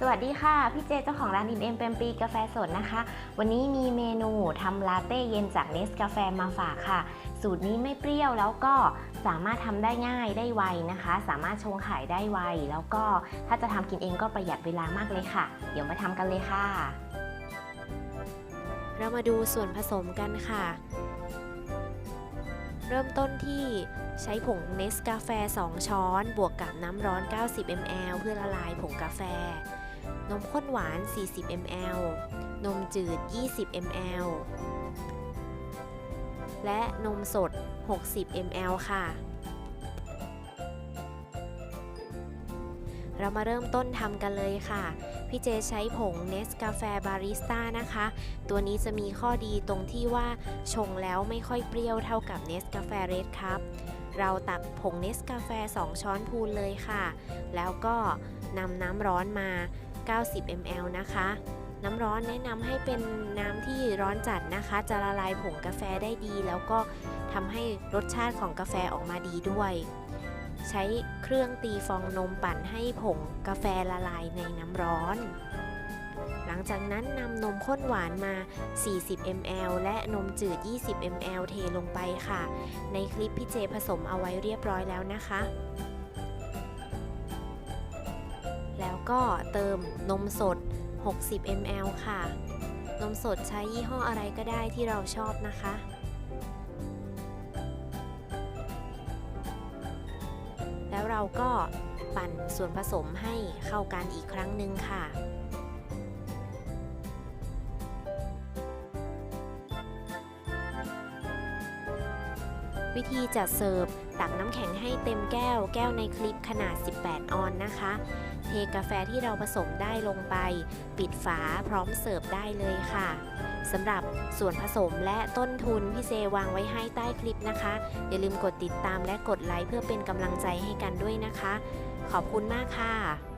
สวัสดีค่ะ พี่เจเจ้าของร้านอิมเอ็มเปมปีกาแฟสดนะคะ วันนี้มีเมนูทำลาเต้เย็นจากเนสกาแฟมาฝากค่ะ สูตรนี้ไม่เปรี้ยวแล้วก็สามารถทำได้ง่ายได้ไวนะคะ สามารถชงขายได้ไว แล้วก็ถ้าจะทำกินเองก็ประหยัดเวลามากเลยค่ะ เดี๋ยวมาทำกันเลยค่ะ เรามาดูส่วนผสมกันค่ะ เริ่มต้นที่ใช้ผงเนสกาแฟ 2 ช้อน บวกกับน้ำร้อน 90 ml เพื่อละลายผงกาแฟ นมข้นหวาน 40 ml นมจืด 20 ml และนมสด 60 ml ค่ะ เรามาเริ่มต้นทำกันเลยค่ะ พี่เจใช้ผงเนสกาแฟบาริสต้านะคะ ตัวนี้จะมีข้อดีตรงที่ว่าชงแล้วไม่ค่อยเปรี้ยวเท่ากับเนสกาแฟเรดครับ เราตักผงเนสกาแฟ 2 ช้อนพูนเลยค่ะ แล้วก็นำน้ำร้อนมา 90 ml นะคะ น้ำร้อนแนะนำให้เป็นน้ำที่ร้อนจัดนะคะ จะละลายผงกาแฟได้ดี แล้วก็ทำให้รสชาติของกาแฟออกมาดีด้วย ใช้เครื่องตีฟองนมปั่นให้ผงกาแฟละลายในน้ำร้อน หลังจากนั้นนำนมข้นหวานมา 40 ml และนมจืด 20 ml เทลงไปค่ะ ในคลิปพี่เจผสมเอาไว้เรียบร้อยแล้วนะคะ ก็เติมนมสด 60 ml ค่ะ นมสดใช้ยี่ห้ออะไรก็ได้ที่เราชอบนะคะ แล้วเราก็ปั่นส่วนผสมให้เข้ากันอีกครั้งหนึ่งค่ะวิธีจัดเสิร์ฟตักน้ำแข็งให้เต็มแก้วแก้วในคลิปขนาด 18 ออนนะคะ กาแฟที่เราผสมได้ลงไป ปิดฝาพร้อมเสิร์ฟได้เลยค่ะสำหรับส่วนผสมและต้นทุนพี่เซวางไว้ให้ใต้คลิปนะคะ อย่าลืมกดติดตามและกดไลค์เพื่อเป็นกำลังใจให้กันด้วยนะคะ ขอบคุณมากค่ะ